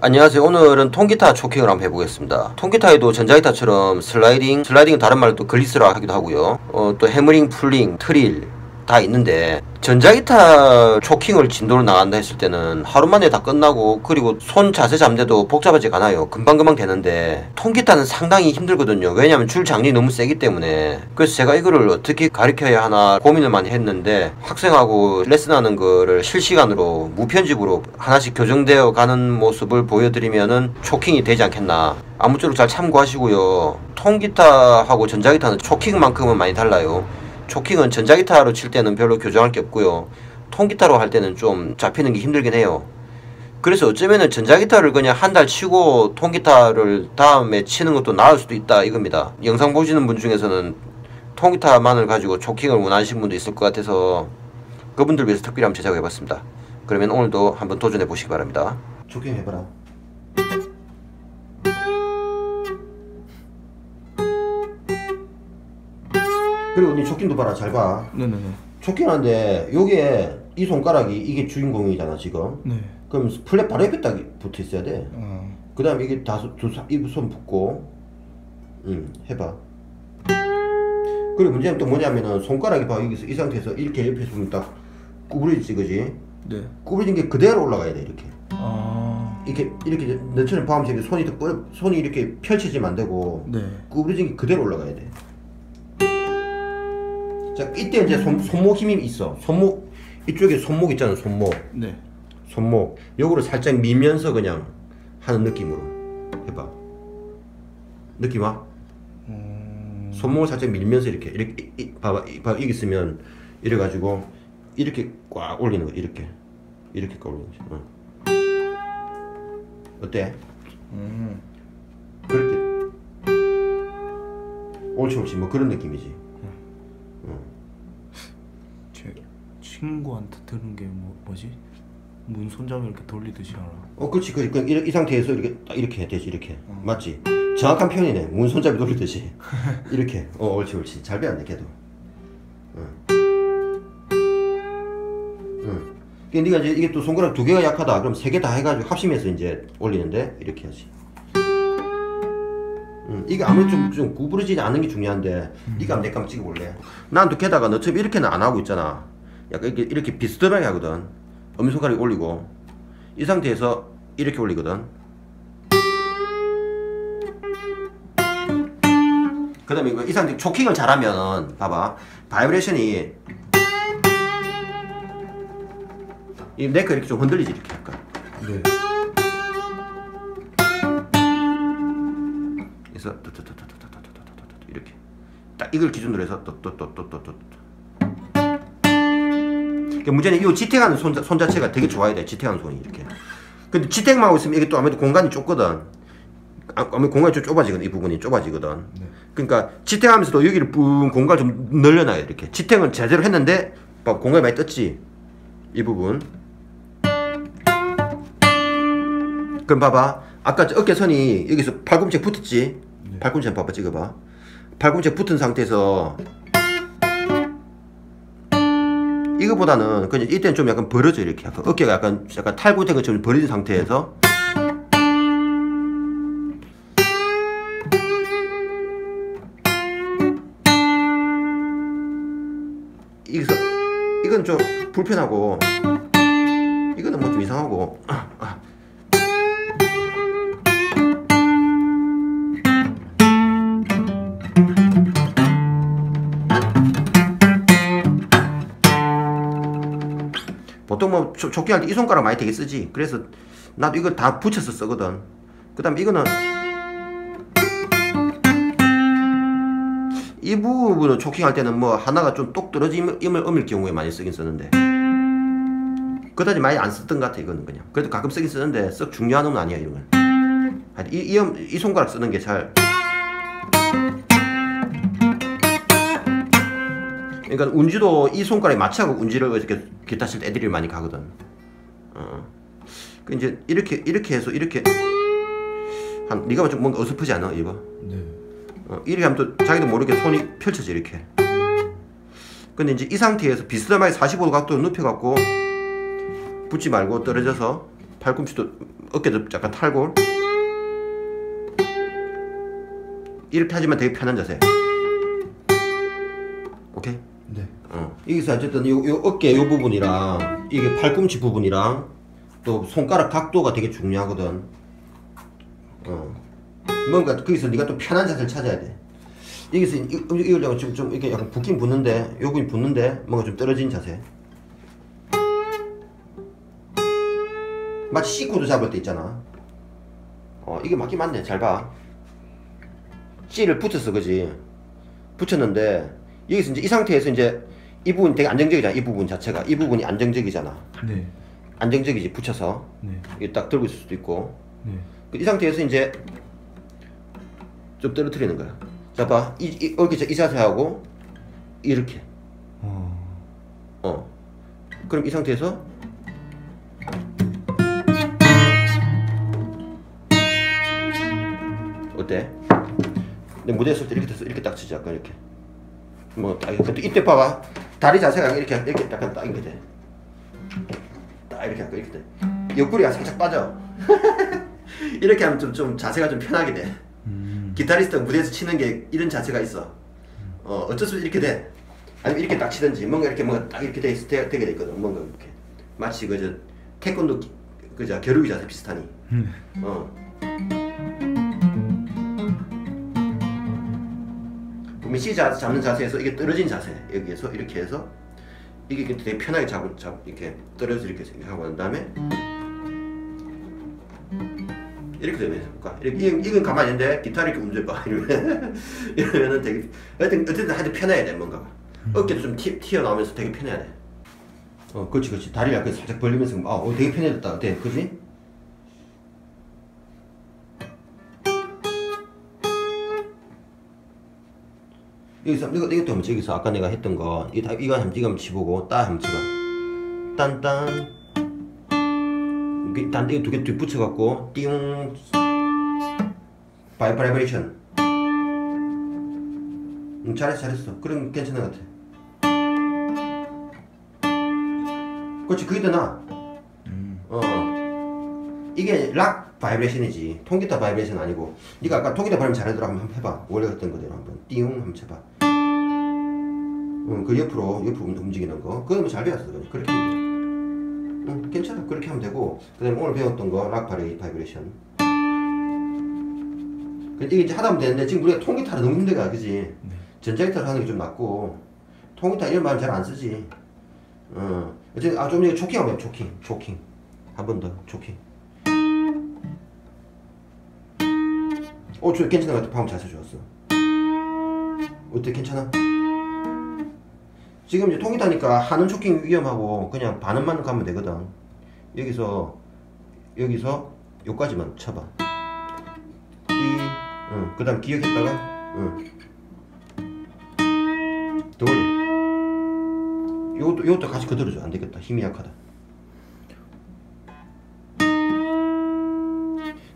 안녕하세요. 오늘은 통기타 초킹을 한번 해보겠습니다. 통기타에도 전자기타처럼 슬라이딩, 슬라이딩은 다른 말로 또 글리스라 하기도 하고요. 어, 또 해머링, 풀링, 트릴 다 있는데 전자기타 초킹을 진도를 나간다 했을 때는 하루 만에 다 끝나고 그리고 손 자세 잠대도 복잡하지가 않아요. 금방금방 되는데 통기타는 상당히 힘들거든요. 왜냐하면 줄 장력이 너무 세기 때문에 그래서 제가 이거를 어떻게 가르쳐야 하나 고민을 많이 했는데 학생하고 레슨하는 거를 실시간으로 무편집으로 하나씩 교정되어 가는 모습을 보여드리면은 초킹이 되지 않겠나 아무쪼록 잘 참고하시고요. 통기타하고 전자기타는 초킹만큼은 많이 달라요. 초킹은 전자기타로 칠 때는 별로 교정할 게 없고요. 통기타로 할 때는 좀 잡히는 게 힘들긴 해요. 그래서 어쩌면은 전자기타를 그냥 한 달 치고 통기타를 다음에 치는 것도 나을 수도 있다 이겁니다. 영상 보시는 분 중에서는 통기타만을 가지고 초킹을 원하시는 분도 있을 것 같아서 그분들 위해서 특별히 한번 제작해 봤습니다. 그러면 오늘도 한번 도전해 보시기 바랍니다. 초킹 해봐라. 그리고 니 초킹도 봐라 잘 봐. 네네네. 초킹하는데 요게 이 손가락이 이게 주인공이잖아 지금. 네. 그럼 플랫 바로 옆에 딱 붙어 있어야 돼. 어. 그 다음에 이게 다섯 두손 붙고, 응 해봐. 그리고 문제는 또 뭐냐면은 손가락이 봐 여기서 이 상태에서 이렇게 옆에 보면 딱 구부러지지 그지? 네. 구부러진 게 그대로 올라가야 돼 이렇게. 아. 이렇게 이렇게 너처럼 봐보면 손이 더 뻗- 손이 이렇게 펼쳐지면 안 되고 네. 구부러진 게 그대로 올라가야 돼. 자 이때 이제 손, 손목 힘이 있어. 손목 이쪽에 손목 있잖아 손목. 네. 손목 요거를 살짝 밀면서 그냥 하는 느낌으로 해봐 느낌 와? 음. 손목을 살짝 밀면서 이렇게 이렇게 이, 이, 봐봐 이, 봐봐 이게 있으면 이래 가지고 이렇게 꽉 올리는 거 이렇게 이렇게 꽉 올리는 거지 어. 어때? 음. 그렇게 옳지 옳지 뭐 그런 느낌이지 제 친구한테 들은 게 뭐 뭐지? 문 손잡이 이렇게 돌리듯이 하나. 어 그렇지 그, 그, 이, 이 상태에서 이렇게 딱 이렇게 되지 이렇게. 맞지? 정확한 표현이네. 문 손잡이 돌리듯이. 이렇게. 어 옳지 옳지. 잘 배웠네 걔도. 응. 응. 네가 이제 이게 또 손가락 두 개가 약하다. 그럼 세 개 다 해가지고 합심해서 이제 올리는데? 이렇게 하지 응. 이게 아무리 좀, 좀 구부러지지 않는 게 중요한데 네가 내감 찍어볼래? 난또 게다가 너처럼 이렇게는 안 하고 있잖아 약간 이렇게, 이렇게 비스듬하게 하거든 엄지손가락 올리고 이 상태에서 이렇게 올리거든 그 다음에 이 상태 초킹을 잘하면 봐봐 바이브레이션이 이 네크 이렇게 좀 흔들리지 이렇게 약간 네. 해서 이렇게 딱 이걸 기준으로 해서 또또또또또또 그러니까 문제는 이 지탱하는 손, 손 자체가 되게 좋아야 돼 지탱하는 손이 이렇게 근데 지탱만 하고 있으면 이게 또 아무래도 공간이 좁거든 아무래도 공간이 좀 좁아지거든 이 부분이 좁아지거든 그러니까 지탱하면서도 여기를 뿜 공간을 좀 늘려놔요 이렇게 지탱을 제대로 했는데 봐 공간이 많이 떴지 이 부분 그럼 봐봐 아까 어깨선이 여기서 팔꿈치에 붙었지 팔꿈치 봐봐 찍어봐. 팔꿈치 붙은 상태에서 이거보다는 그냥 이때는 좀 약간 벌어져 이렇게. 약간 어깨가 약간 약간 탈구된 것처럼 벌어진 상태에서 이건 좀 불편하고 이거는 뭐 좀 이상하고 조- 조끼 할 때 이 손가락 많이 되게 쓰지. 그래서 나도 이거 다 붙여서 쓰거든. 그 다음에 이거는 이 부분을 초킹할 때는 뭐 하나가 좀 똑 떨어짐을 음일 경우에 많이 쓰긴 쓰는데. 그다지 많이 안 쓰던 것 같아 이거는 그냥. 그래도 가끔 쓰긴 쓰는데 썩 중요한 음은 아니야 이건. 하여튼 이, 이, 음- 이 손가락 쓰는 게잘 그러니까 운지도 이 손가락에 맞춰고 운지를 이렇게 기타 칠 때 애들이 많이 가거든. 어. 그 이제 이렇게 이렇게 해서 이렇게. 한 네가 좀 뭔가 어설프지 않아 이거? 네. 어, 이렇게 하면 또 자기도 모르게 손이 펼쳐져 이렇게. 근데 이제 이 상태에서 비스듬하게 45도 각도로 눕혀갖고 붙지 말고 떨어져서 팔꿈치도 어깨도 약간 탈골 이렇게 하지만 되게 편한 자세. 오케이 네. 어. 여기서 어쨌든 요, 요 어깨 요 부분이랑 이게 팔꿈치 부분이랑 또 손가락 각도가 되게 중요하거든. 어. 뭔가 거기서 네가 또 편한 자세를 찾아야 돼. 여기서 이- 이- 이걸 지금 좀 이렇게 약간 붓긴 붓는데 요 부분이 붓는데 뭔가 좀 떨어진 자세. 마치 C코드 잡을 때 있잖아. 어 이게 맞긴 맞네. 잘 봐. C를 붙였어, 그지? 붙였는데 여기서 이제 이 상태에서 이제 이 부분 되게 안정적이잖아. 이 부분 자체가 이 부분이 안정적이잖아. 네. 안정적이지 붙여서 네. 이게 딱 들고 있을 수도 있고 네. 그이 상태에서 이제 좀 떨어뜨리는 거야. 자 봐, 이, 이 이렇게 이 자세하고 이렇게 어. 어. 그럼 이 상태에서 어때? 근데 무대에 설때 이렇게 돼서 이렇게 딱 약간 이렇게 뭐딱 이렇게 이때 봐봐 다리 자세가 이렇게 이렇게 약간 딱 이렇게 돼. 딱 이렇게 약간 이렇게 돼. 옆구리가 살짝 빠져. 이렇게 하면 좀, 좀 자세가 좀 편하게 돼. 음. 기타리스트 무대에서 치는 게 이런 자세가 있어. 어, 어쩔 수 없이 이렇게 돼. 아니면 이렇게 딱 치든지 뭔가 이렇게 뭔가 딱 이렇게 돼, 되, 되게 돼 있거든. 뭔가 이렇게. 마치 그저 태권도 기- 그저 겨루기 자세 비슷하니. 어. C 자, 잡는 자세에서 이게 떨어진 자세 여기에서 이렇게 해서 이게 되게 편하게 잡, 잡 이렇게 떨어져 이렇게 하고 난 다음에 이렇게 되면 볼까? 이렇게 이건, 이건 가만히 있는데 기타를 이렇게 움직여봐 이러면 이러면은 되게 어쨌든 어쨌든 하여튼 편해야 돼 뭔가가 어깨도 좀 튀, 튀어나오면서 되게 편해야 돼. 어, 그렇지, 그렇지. 다리를 약간 살짝 벌리면서, 아, 어, 되게 편해졌다. 어때? 그지? 여기서, 이거, 이것도 한번 여기서 아까 내가 했던 거, 이거, 다- 이거 한번, 이거 한번 치보고, 따 한번 쳐봐. 딴딴. 이게 딴, 이거 두개 뒤 붙여 갖고, 띵. 바이브레이션. 응, 잘했어, 잘했어. 그럼 괜찮은 것 같아. 그렇지, 그게 더 나아. 음. 어. 이게 락 바이브레이션이지 통기타 바이브레이션 아니고 네가 아까 통기타 발음 잘하더라 한번 해봐 원래 했던 거대로 한번 띵 한번 쳐봐 응, 그 옆으로 옆으로 움직이는 거. 그거 뭐잘 배웠어 그렇게 하면 돼. 응, 괜찮아. 그렇게 하면 되고. 그 다음에 오늘 배웠던 거락 바이브레이션. 근데 이게 이제 하다 보면 되는데 지금 우리가 통기타를 너무 힘들어 그지? 전자기타를 하는 게 좀 낫고. 통기타 이런 말잘안 쓰지. 어. 어쨌든 아, 좀 전에 초킹 한번 해 초킹 초킹. 한 번 더. 초킹. 어, 저 괜찮은 것 같아. 방금 자세 좋았어. 어때? 괜찮아? 지금 이제 통이다니까 하는 초킹 위험하고 그냥 반음만 가면 되거든. 여기서 여기서 요까지만 쳐봐. 띠, 응. 그 다음 기억했다가, 응. 더 올려. 요것도 요것도 같이 그대로 줘. 안 되겠다. 힘이 약하다.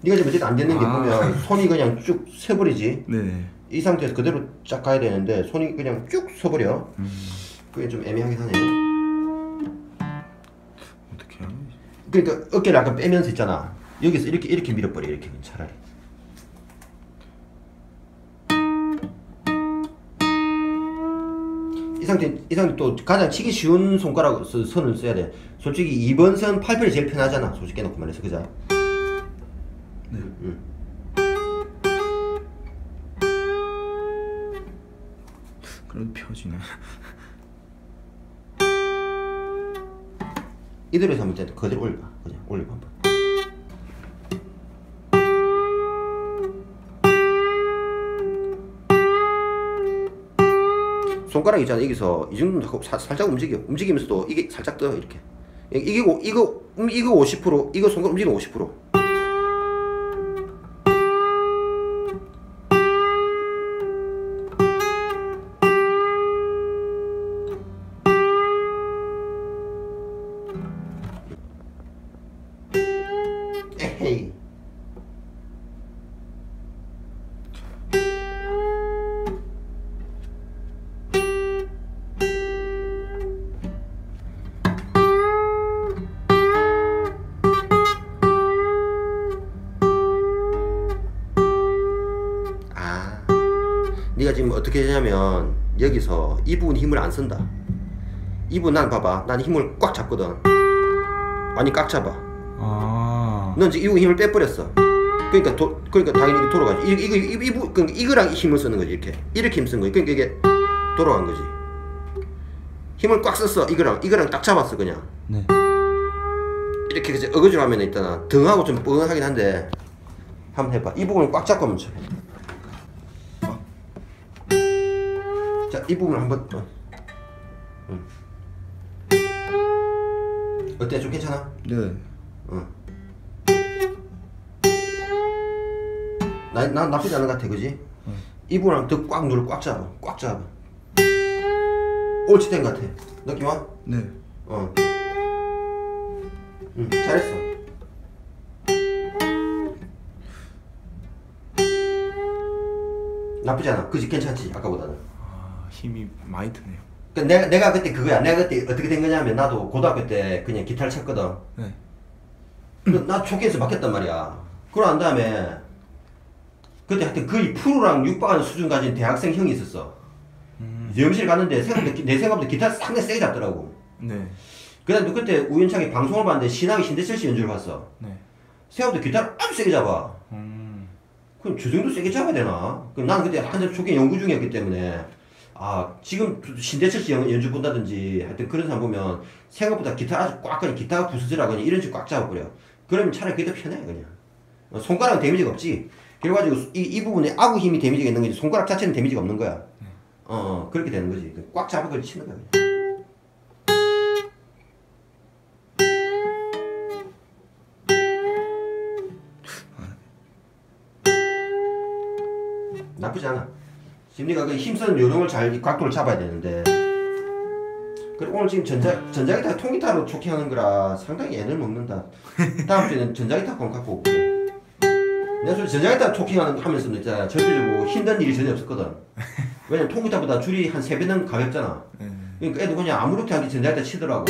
네가 지금 어쨌든 안 되는 게 아. 보면 손이 그냥 쭉 세버리지. 네. 이 상태에서 그대로 쫙 가야 되는데 손이 그냥 쭉 서버려. 음. 그게 좀 애매하긴 하네. 어떻게 하지? 그러니까 어깨를 약간 빼면서 있잖아. 여기서 이렇게 이렇게 밀어버려 이렇게 차라리. 이 상태 이 상태 또 가장 치기 쉬운 손가락 서- 선을 써야 돼. 솔직히 2번 선 8편이 제일 편하잖아. 솔직히 놓고 말해서 그죠? 네. 응. 그래도 펴지네. 이대로 한번 돼. 그대로 올려봐. 그냥 올려봐 한번. 손가락 있잖아 여기서 이 정도 자꾸 사- 살짝 움직여 움직이면서도 이게 살짝 떠 이렇게 이게 오- 이거 음, 이거 50% 이거 손가락 움직이면 50% 네가 지금 어떻게 되냐면 여기서 이 부분 힘을 안 쓴다. 이 부분 난 봐봐. 난 힘을 꽉 잡거든. 아니 꽉 잡아. 아. 넌 지금 이 부분 힘을 빼버렸어. 그러니까 도, 그러니까 당연히 돌아가지. 이, 이거 이, 이, 부- 그러니까 이거랑 힘을 쓰는 거지 이렇게. 이렇게 힘 쓴 거지. 그러니까 이게 돌아간 거지. 힘을 꽉 썼어. 이거랑 이거랑 딱 잡았어 그냥. 네. 이렇게 그치 어거지로 하면 있잖아 등하고 좀 뻔하긴 한데 한번 해봐 이 부분을 꽉 잡고 하면 쳐. 이 부분을 한번 어. 응. 어때 좀 괜찮아? 네. 응. 나, 나 나쁘지 않은 것 같아 그지? 이 부분을 더꽉 눌러 꽉 잡아 꽉 잡아 옳지 된것 같아 느낌 와? 네. 어. 응, 잘했어. 나쁘지 않아. 그지 괜찮지 아까보다는. 아, 힘이 많이 드네요. 그 내가 내가 그때 그거야. 내가 그때 어떻게 된 거냐면 나도 고등학교 때 그냥 기타를 쳤거든. 네. 그나 초기에서 맡겼단 말이야. 그러고 난 다음에 그때 하여튼 거의 프로랑 육박하는 수준 가진 대학생 형이 있었어. 연실 갔는데 생각보다 기- 내 생각보다 기타 상당히 세게 잡더라고. 네. 그다음에 그때 우연찮게 방송을 봤는데 신학의 신대철 씨 연주를 봤어. 네. 생각보다 기타를 아주 세게 잡아. 음. 그럼 저 정도 세게 잡아야 되나? 그럼 난 그때 한참 초기에 연구 중이었기 때문에 아 지금 신대철 씨 연- 연주 본다든지 하여튼 그런 사람 보면 생각보다 기타 아주 꽉 그냥 기타가 부서지라 그냥 이런 식으로 꽉 잡아버려. 그러면 차라리 그게 더 편해 그냥. 어, 손가락은 데미지가 없지. 그래가지고 이, 이 부분에 아구 힘이 데미지가 있는 거지 손가락 자체는 데미지가 없는 거야. 어, 어 그렇게 되는 거지. 꽉 잡아서 치는 거야 그냥. 나쁘지 않아. 지금 네가 그 힘쓰는 요령을 잘, 이 각도를 잡아야 되는데. 그리고 오늘 지금 전자, 전자기타 통기타로 초킹하는 거라 상당히 애를 먹는다. 다음 주에는 전자기타 건 갖고 올게. 내가 솔직히 전자기타 토킹하는 하면서는 있잖아. 절대적으로 힘든 일이 전혀 없었거든. 왜냐면 통기타보다 줄이 한 3배는 가볍잖아. 네. 그러니까 애도 그냥 아무렇게 하기 전자기타 치더라고.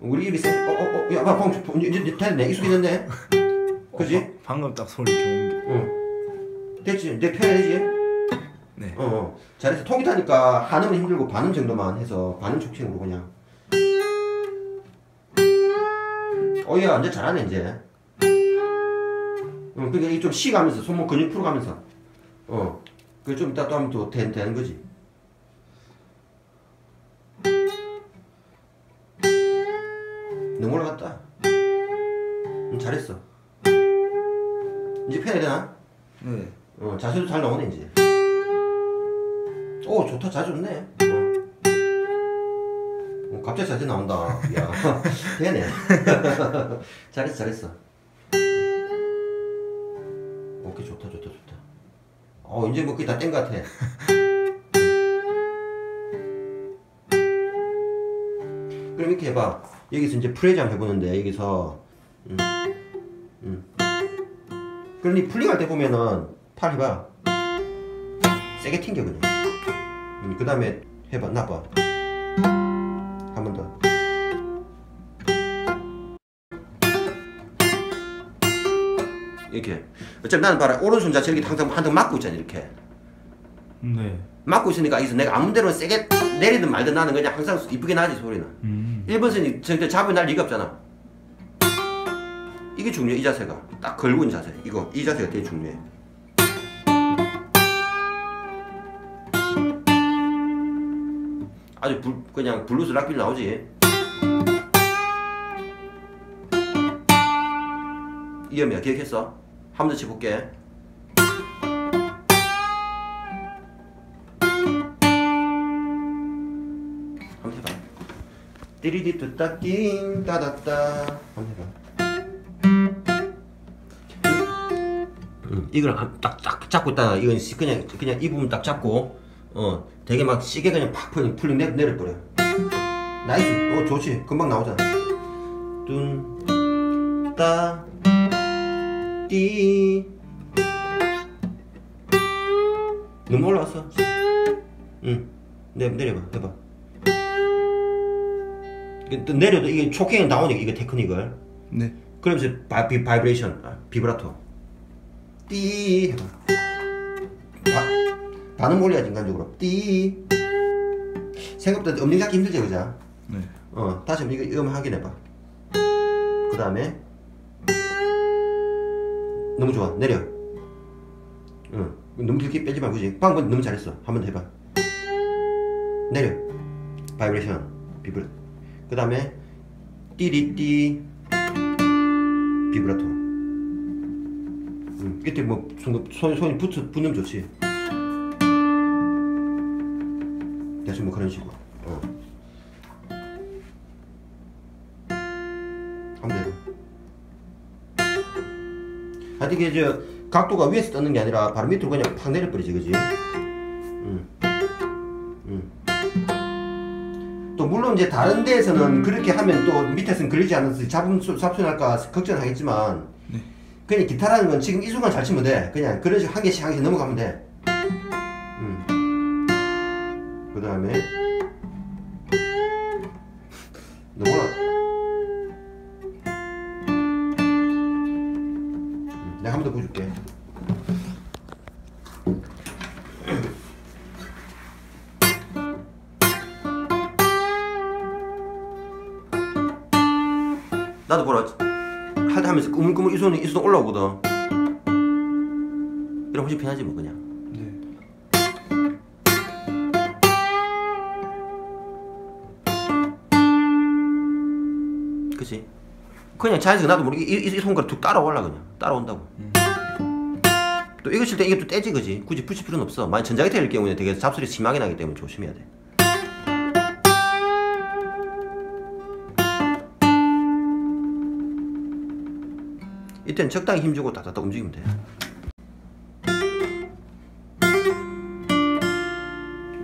우리 입이 세, 어, 어, 어, 야, 봐, 방금, 이제, 이제 됐네. 익숙해졌네. 그지? 어, 방- 방금 딱 소리 좋은 게. 응. 됐지? 내 편해 되지? 네. 어, 어. 잘해서 통기타니까 한음은 힘들고 반음 정도만 해서 반음 촉칭으로 그냥. 어야 이제 잘하네 이제. 응, 그러니까 이좀 쉬가면서 손목 근육 풀어가면서. 어. 그좀 이따 또 하면 또 되, 되는 거지. 너무 올라갔다. 응, 잘했어. 이제 편해야 되나? 네. 어, 자세도 잘 나오네 이제. 오 좋다 잘 좋네. 어. 어, 갑자기 자세 나온다. 야 되네. 잘했어 잘했어. 오케이 좋다 좋다 좋다. 어 이제 뭐 거의 다뗀 것 같아. 그럼 이렇게 해봐. 여기서 이제 한번 해보는데 여기서 음, 음. 이 풀링할 때 보면은 팔 해봐. 세게 튕겨 그냥. 음, 그 다음에 해봐 나봐. 한 번 더. 이렇게. 어차피 나는 봐라 오른손 자체 이렇게 항상 한등 막고 있잖아 이렇게. 네. 막고 있으니까 이서 내가 아무 데로 세게 내리든 말든 나는 그냥 항상 이쁘게 나지 소리는. 음. 1번선이 절대 잡으면 날 리가 없잖아. 이게 중요해, 이 자세가. 딱 걸고 있는 자세. 이거, 이 자세가 되게 중요해. 아주 불, 그냥 블루스 락빌 나오지. 이음이야, 기억했어? 한번 더 쳐볼게. 한번 해봐. 띠리디 뚜따 띵 따다따 한번 해봐 응, 이걸 한- 딱, 딱 잡고 있다가 이건 시- 그냥 그냥 이 부분 딱 잡고 어 되게 막 시계 그냥 팍 풀, 풀링 내, 내려버려. 나이스. 어 좋지. 금방 나오잖아. 뚠따띠. 너무 올라왔어. 응. 내, 내려봐. 해봐. 내려도 이게 초킹이 나오니까 이게 테크닉을. 네. 그러면서 바, 비, 바이브레이션 아, 비브라토. 띠. 해봐. 바, 반음 올려야지 인간적으로 띠. 생각보다 음량 잡기 힘들지 그자 네. 어 다시 한번 이거 음 확인해봐. 그 다음에 너무 좋아. 내려. 응. 너무 길게 빼지 말고 그지? 방금 너무 잘했어. 한 번 더 해봐. 내려. 바이브레이션 비브라 그 다음에 띠리띠. 비브라토 응. 이때 뭐 손, 손, 손이 붙, 붙으면 좋지 뭐 그런 식으로 어. 한번 해봐 하여튼 이게 저 각도가 위에서 떠는 게 아니라 바로 밑으로 그냥 팍 내려버리지 그지 응. 응. 또 물론 이제 다른 데에서는 그렇게 하면 또 밑에서는 걸리지 않아서 잡음 소- 잡소날까 걱정하겠지만 네. 그냥 기타라는 건 지금 이 순간 잘 치면 돼 그냥 그런 식으로 한 개씩 한 개씩 넘어가면 돼 이 손이 이 손 올라오거든. 이러면 훨씬 편하지 뭐 그냥. 네. 그치? 그냥 자연스럽게 나도 모르게 이, 이, 이 손가락 툭 따라올라 그냥. 따라온다고. 또 이거 칠 때 이게 또 떼지 그지? 굳이 붙일 필요는 없어. 만약 전자기타 일 경우에 되게 잡소리 심하게 나기 때문에 조심해야 돼 이때는 적당히 힘주고 다다다 움직이면 돼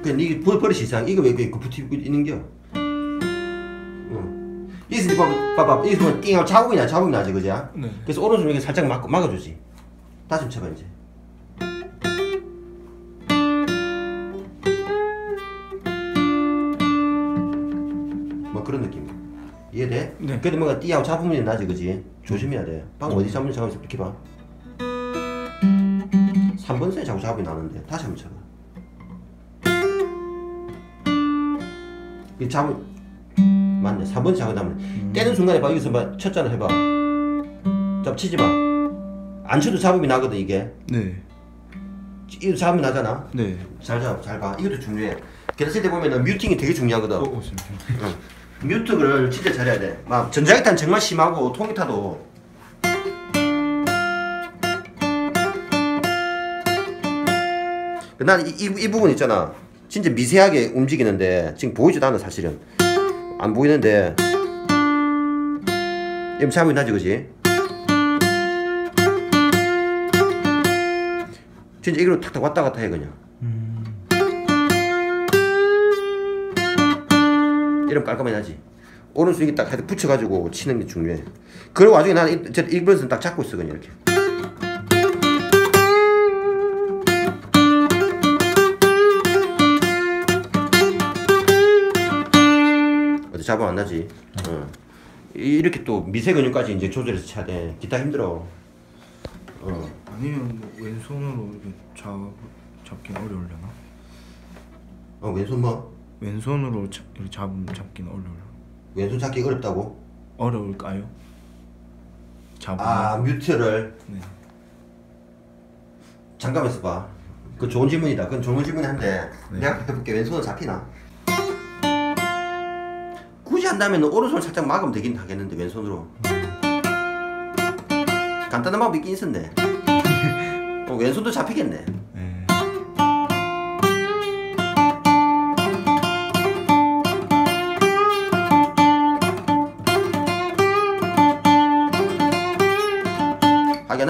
그냥 버- 버릇이 이상 이거 왜 이렇게 붙이고 있는겨? 응. 여기서 봐봐 보면 띵하고 자국이 나 자국이 나지 그죠? 네. 그래서 오른손 이렇게 살짝 막, 막아주지. 다시 쳐봐 이제 이해돼? 네. 그래도 뭔가 띠하고 잡으면 나지 그지? 조심해야 돼. 방금 어디 잡는지 잠깐만 이렇게 봐. 3번 세 자꾸 잡이 나는데 다시 한번 쳐봐. 이 잡을 맞네. 4번 잡고 나면 떼는 순간에 봐. 여기서 봐. 쳤잖아 해봐. 잡 치지 마 안 쳐도 잡음이 나거든 이게. 네. 이거 잡음이 나잖아. 네. 잘 잡아 잘봐. 이것도 중요해. 칠때 보면은 뮤팅이 되게 중요하거든. 어, 어. 뮤트를 진짜 잘해야 돼. 막 전자기타는 정말 심하고 통기타도 난 이 이, 이 부분 있잖아. 진짜 미세하게 움직이는데 지금 보이지도 않아 사실은 안 보이는데 지금 잡이 나지 그지? 진짜 이걸로 탁탁 왔다 갔다 해 그냥. 이러면 깔끔하게 나지. 오른손이 딱 하여튼 붙여가지고 치는 게 중요해. 그리고 와중에 나는 버릇은 딱 잡고 있어 그냥 이렇게. 어디 잡아 안 나지. 어. 이- 이렇게 또 미세 근육까지 이제 조절해서 쳐야 돼. 기타 힘들어. 어. 아니면 뭐 왼손으로 이렇게 잡 잡긴 어려울려나? 어 왼손 뭐? 왼손으로 잡 이렇게 잡 잡긴 어려울. 왼손 잡기 어렵다고? 어려울까요? 잡으면. 아 뮤트를 네. 잠깐만 있어봐. 그 좋은 질문이다. 그건 좋은 질문인데 네. 내가 해볼게. 왼손은 잡히나? 굳이 한다면 오른손 살짝 막으면 되긴 하겠는데 왼손으로. 간단한 방법 있긴 있었네. 어, 왼손도 잡히겠네.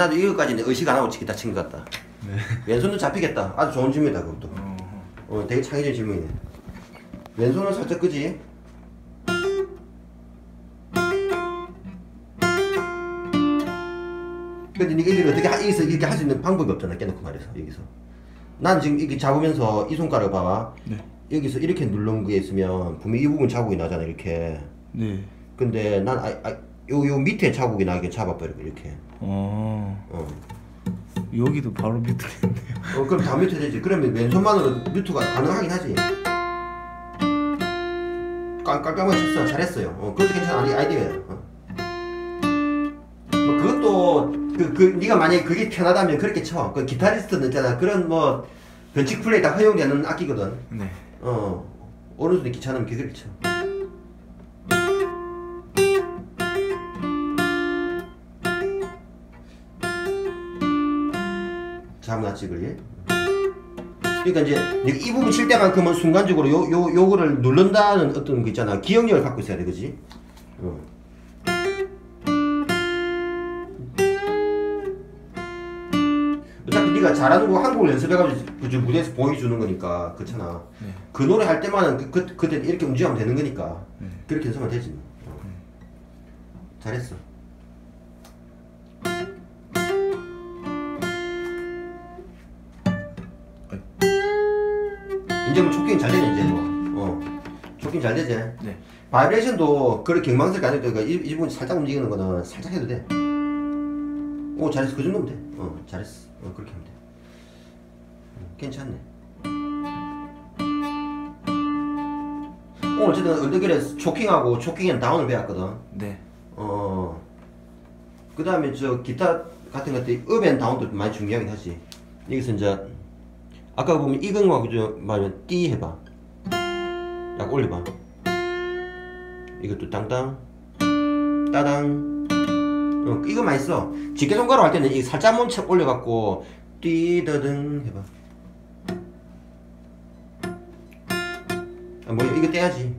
나도 이거까지는 의식 안 하고 치기다 친 것 같다. 네. 왼손도 잡히겠다. 아주 좋은 질문이다 그것도. 어. 어, 되게 창의적인 질문이네. 왼손은 살짝 끄지? 근데 네가 이걸 어떻게 하, 여기서 이렇게 할 수 있는 방법이 없잖아 깨놓고 말해서 여기서 난 지금 이렇게 잡으면서 이 손가락 봐봐 네. 여기서 이렇게 누른 게 있으면 분명히 이 부분 자국이 나잖아 이렇게 네. 근데 근데 난 아, 아, 요, 요 밑에 자국이 나게 잡아버리고 이렇게 어. 어. 여기도 바로 있네요. 어, 그럼 다 뮤트 되지. 그러면 왼손만으로 뮤트가 가능하긴 하지. 깜- 깜깜하게 쳤어. 잘했어요. 어, 그것도 괜찮은 아이- 아이디어예요. 어. 뭐 그것도 그, 그 네가 만약에 그게 편하다면 그렇게 쳐. 그 기타리스트는 있잖아. 그런 뭐 변칙 플레이 다 허용되는 악기거든. 네. 어 어느 정도 귀찮으면 그렇게 쳐. 자문하지 그래? 그러니까 이제 이 부분 칠 때만큼은 순간적으로 요, 요, 요거를 누른다는 어떤 그 있잖아 기억력을 갖고 있어야 돼 그지? 어. 어차피 네가 잘하는 거 한국을 연습해가지고 무대에서 보여주는 거니까 그렇잖아 네. 그 노래 할 때만은 그, 그, 그때 이렇게 움직이면 되는 거니까 네. 그렇게 연습하면 되지 뭐. 어. 잘했어 이제 뭐 초킹 잘 되네 이제 뭐 어. 초킹 잘 되지 네. 바이브레이션도 그렇게 경망스럽게 안 해도 돼. 그러니까 이, 이 부분 살짝 움직이는 거는 살짝 해도 돼. 오 잘했어 그 정도면 돼. 어 잘했어. 어 그렇게 하면 돼. 음, 괜찮네. 오늘 어쨌든 얼더길에 초킹하고 초킹엔 다운을 배웠거든. 네. 어. 그 다음에 저 기타 같은 것들 업앤 다운도 많이 중요하긴 하지. 여기서 이제 아까 보면 이근과 그저 말하면 띠 해봐. 약 올려봐. 이것도 땅땅 따당. 어, 이거 많이 써. 집게 손가락 할 때는 이 살짝 먼쳐 올려갖고 띠더등 해봐. 아, 뭐 이거 떼야지.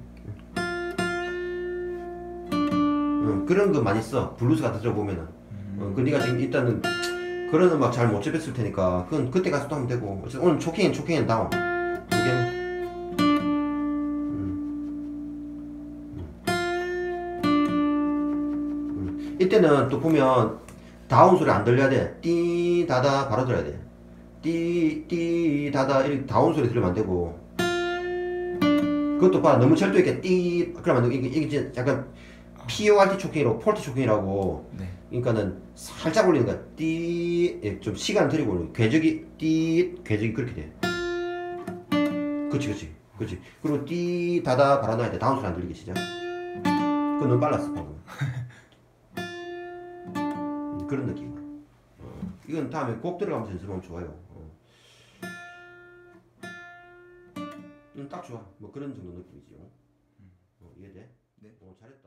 어, 그런 거 많이 써. 블루스 같은 거 보면은. 어, 그 네가 지금 일단은 그런 음악 잘 못 접했을 테니까 그건 그때 가서 또 하면 되고. 어쨌든 오늘 초킹은 초킹은 다운. 두 개는. 음. 이때는 또 보면 다운 소리 안 들려야 돼. 띠 다다 바로 들어야 돼. 띠띠 다다 이렇게 다운 소리 들으면 안 되고. 그것도 봐 너무 철도 있게 띠 그러면 이게, 이게 약간 PORT 초킹이라고 폴트 초킹이라고 네. 그러니까는 살짝 올리는 거야 띠좀 시간 들이고 올리는 거야. 궤적이 띠 궤적이 그렇게 돼 그치 그치 그치 그리고 띠 다다 바로 놔야 돼 다운 소리 안 들리게 시작 그건 너무 빨랐어 방금 음, 그런 느낌 어, 이건 다음에 곡 들어가면서 연습하면 좋아요 어. 음, 딱 좋아 뭐 그런 정도 느낌이지 어, 어, 이해돼? 네. 어, 잘했다